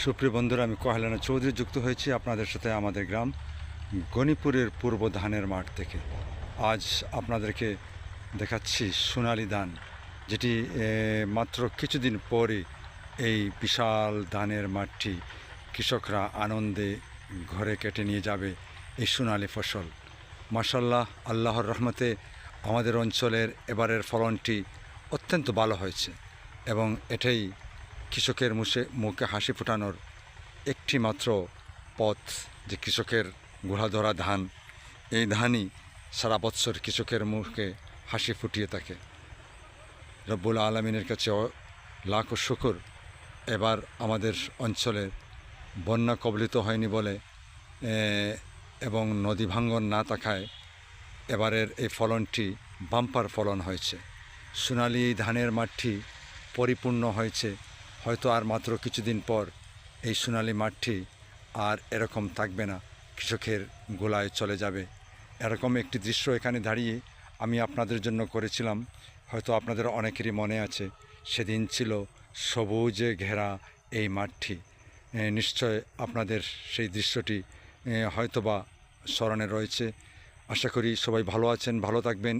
সুপ্রিয় বন্ধুরা, আমি কহেলানা চৌধুরী যুক্ত হয়েছি আপনাদের সাথে আমাদের গ্রাম গণিপুরের পূর্ব ধানের মাঠ থেকে। আজ আপনাদেরকে দেখাচ্ছি সোনালি ধান, যেটি মাত্র কিছুদিন পরে এই বিশাল ধানের মাঠটি কৃষকরা আনন্দে ঘরে কেটে নিয়ে যাবে এই সোনালি ফসল। মাসাল্লাহ আল্লাহর রহমতে আমাদের অঞ্চলের এবারের ফলনটি অত্যন্ত ভালো হয়েছে এবং এটাই কৃষকের মুখে মুখে হাসি ফোটানোর একটি মাত্র পথ যে কৃষকের গুড়া ধরা ধান, এই ধানই সারা বৎসর কৃষকের মুখে হাসি ফুটিয়ে থাকে। রব্বুল আলমিনের কাছে লাখো শুকুর। এবার আমাদের অঞ্চলের বন্যা কবলিত হয়নি বলে এবং নদী ভাঙ্গন না থাকায় এবারের এই ফলনটি বাম্পার ফলন হয়েছে। সোনালি ধানের মাঠটি পরিপূর্ণ হয়েছে। হয়তো আর মাত্র কিছুদিন পর এই সোনালি মাঠটি আর এরকম থাকবে না, কৃষকের গোলায় চলে যাবে। এরকম একটি দৃশ্য এখানে দাঁড়িয়ে আমি আপনাদের জন্য করেছিলাম, হয়তো আপনাদের অনেকেরই মনে আছে। সেদিন ছিল সবুজে ঘেরা এই মাঠটি। নিশ্চয় আপনাদের সেই দৃশ্যটি হয়তোবা স্মরণে রয়েছে। আশা করি সবাই ভালো আছেন, ভালো থাকবেন।